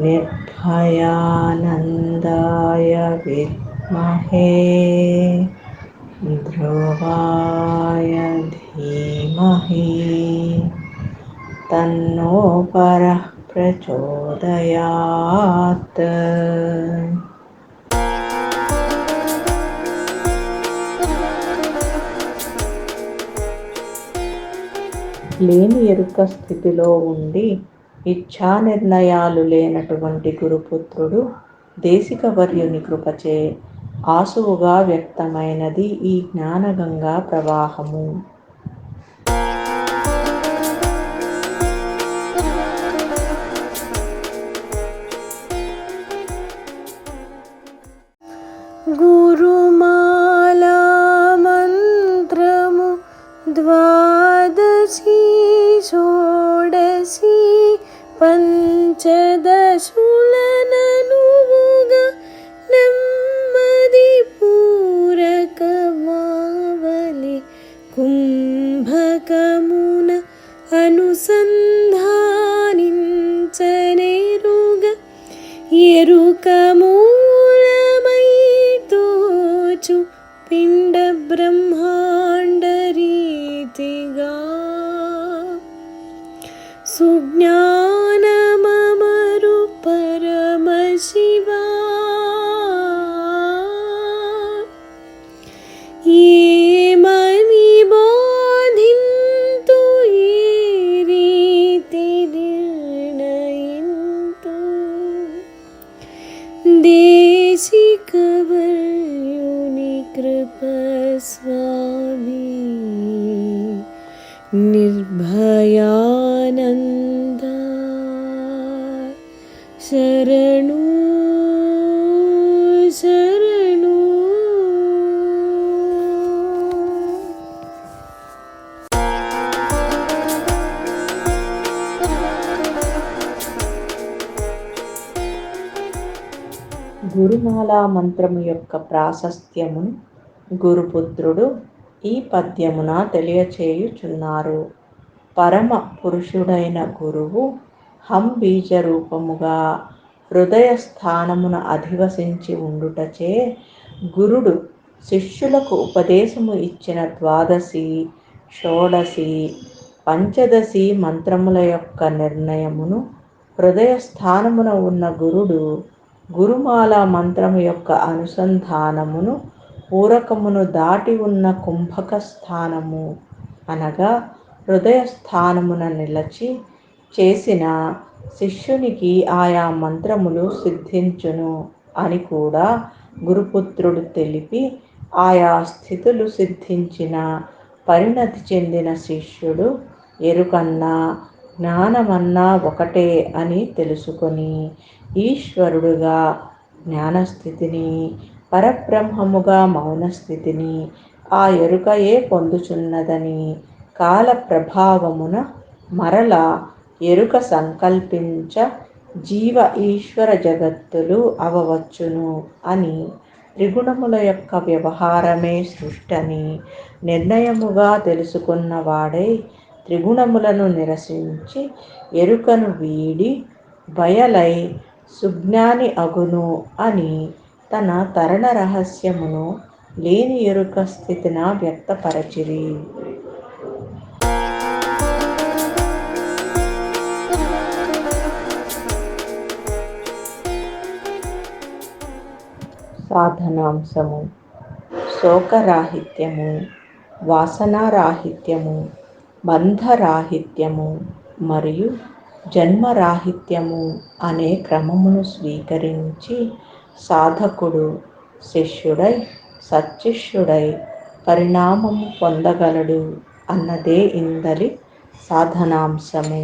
निर्भयानन्दाय विद्महे ध्रुवाय धीमहि तन्नो परः प्रचोदयात् లేని ఎరుక స్థితిలో ఉండి ఇచ్ఛా నిర్ణయాలు లేనటువంటి గురుపుత్రుడు దేశికవర్యుని కృపచే ఆసువుగా వ్యక్తమైనది ఈ జ్ఞానగంగా ప్రవాహము. గురుమాలా షోడశీ పంచదశులననువుగా నెమ్మది పూరకమావలి కుంభకమున అనుసంధానించనేరుగా ఎరుకమూలమైతోచు పిండ బ్రహ్మాండ రీతిగా సుజ్ఞా शिवानि बोधिन्तु दिनयन्तु देशिकवर्य कृप स्वामि निर्भया శరణు శరణు. గురుమాలా మంత్రము యొక్క ప్రాశస్త్యమును గురుపుత్రుడు ఈ పద్యమున తెలియచేయుచున్నారు. పరమ పురుషుడైన గురువు హం బీజ రూపముగా హృదయ స్థానమున అధివసించి ఉండుటచే గురుడు శిష్యులకు ఉపదేశము ఇచ్చిన ద్వాదశి షోడశి పంచదశి మంత్రముల యొక్క నిర్ణయమును హృదయ స్థానమున ఉన్న గురుడు గురుమాల మంత్రము యొక్క అనుసంధానమును పూరకమును దాటి ఉన్న కుంభక స్థానము అనగా హృదయ స్థానమున నిలచి చేసిన శిష్యునికి ఆయా మంత్రములు సిద్ధించును అని కూడా గురుపుత్రుడు తెలిపి ఆయా స్థితులు సిద్ధించిన పరిణతి చెందిన శిష్యుడు ఎరుకన్నా జ్ఞానమన్నా ఒకటే అని తెలుసుకొని ఈశ్వరుడుగా జ్ఞానస్థితిని పరబ్రహ్మముగా మౌనస్థితిని ఆ ఎరుకయే పొందుచున్నదని కాల ప్రభావమున మరల ఎరుక సంకల్పించ జీవ ఈశ్వర జగత్తులు అవవచ్చును అని త్రిగుణముల యొక్క వ్యవహారమే సృష్టని నిర్ణయముగా తెలుసుకున్నవాడై త్రిగుణములను నిరసించి ఎరుకను వీడి బయలై సుజ్ఞాని అగును అని తన తరణ రహస్యమును లేని ఎరుక స్థితిన వ్యక్తపరచిరి. సాధనాంశము. శోకరాహిత్యము వాసనారాహిత్యము బంధరాహిత్యము మరియు జన్మరాహిత్యము అనే క్రమమును స్వీకరించి సాధకుడు శిష్యుడై సచ్చిష్యుడై పరిణామము పొందగలడు అన్నదే ఇందలి సాధనాంశము.